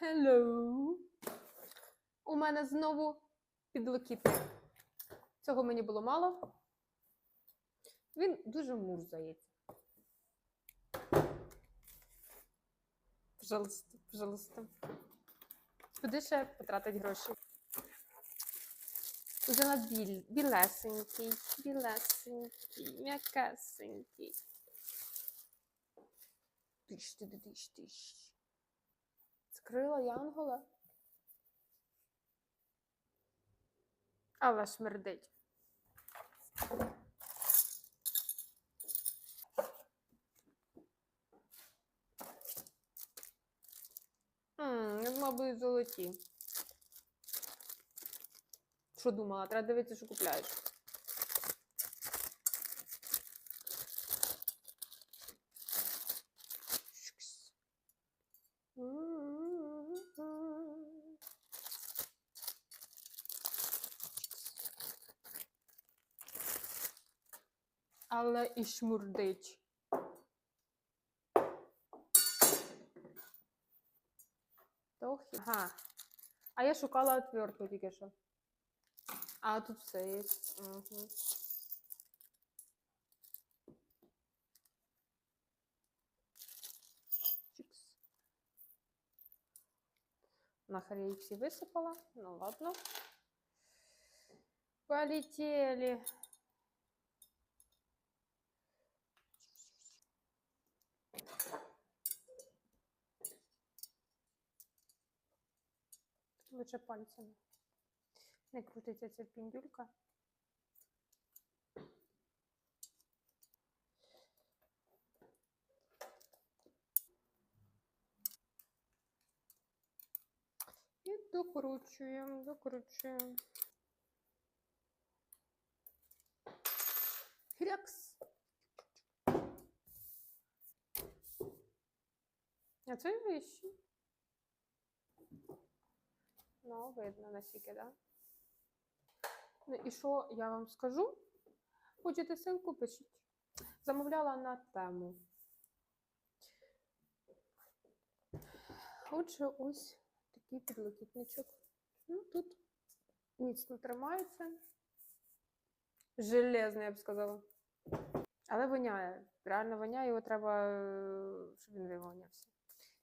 Hello. У мене знову підлокітник. Цього мені було мало. Він дуже мурзається. Пожалуйста, пожалуйста. Куди ще потратить гроші? Взяла біль, білесенький, білесенький, м'якесенький. Тиш, ти, тиш, тиш. Скрила Янгола. Але смердить. Ммм, мабуть, золоті. Що думала? Треба дивитися, що купляєш. Але і шмурдить. Трохи. Ага. А я шукала отвертку тільки що. А тут все є. Угу. Чикс. Нахер я їх всі висипала. Ну ладно. Полетели. Лучше пальцями. Не крутиться ця піндюлька. І докручуємо, докручуємо. Хрякс. А це вищі. Ну, видно наскільки, да? Ну і що я вам скажу? Хочете ссылку, пишіть. Замовляла на тему. Отже, ось такий підлокітничок. Ну, тут міцно тримається. Железний, я б сказала. Але воняє. Реально воняє, його треба, е, щоб він вивонявся.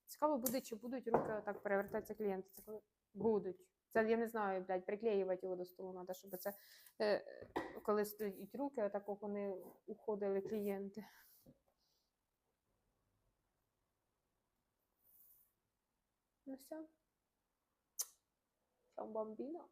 Цікаво буде, чи будуть руки отак перевертатися клієнти. Це коли будуть. Це я не знаю, блядь, приклеювати його до столу треба, щоб це е, коли стоять руки, отак вони уходили клієнти. Ну все. Чао, бомбіно.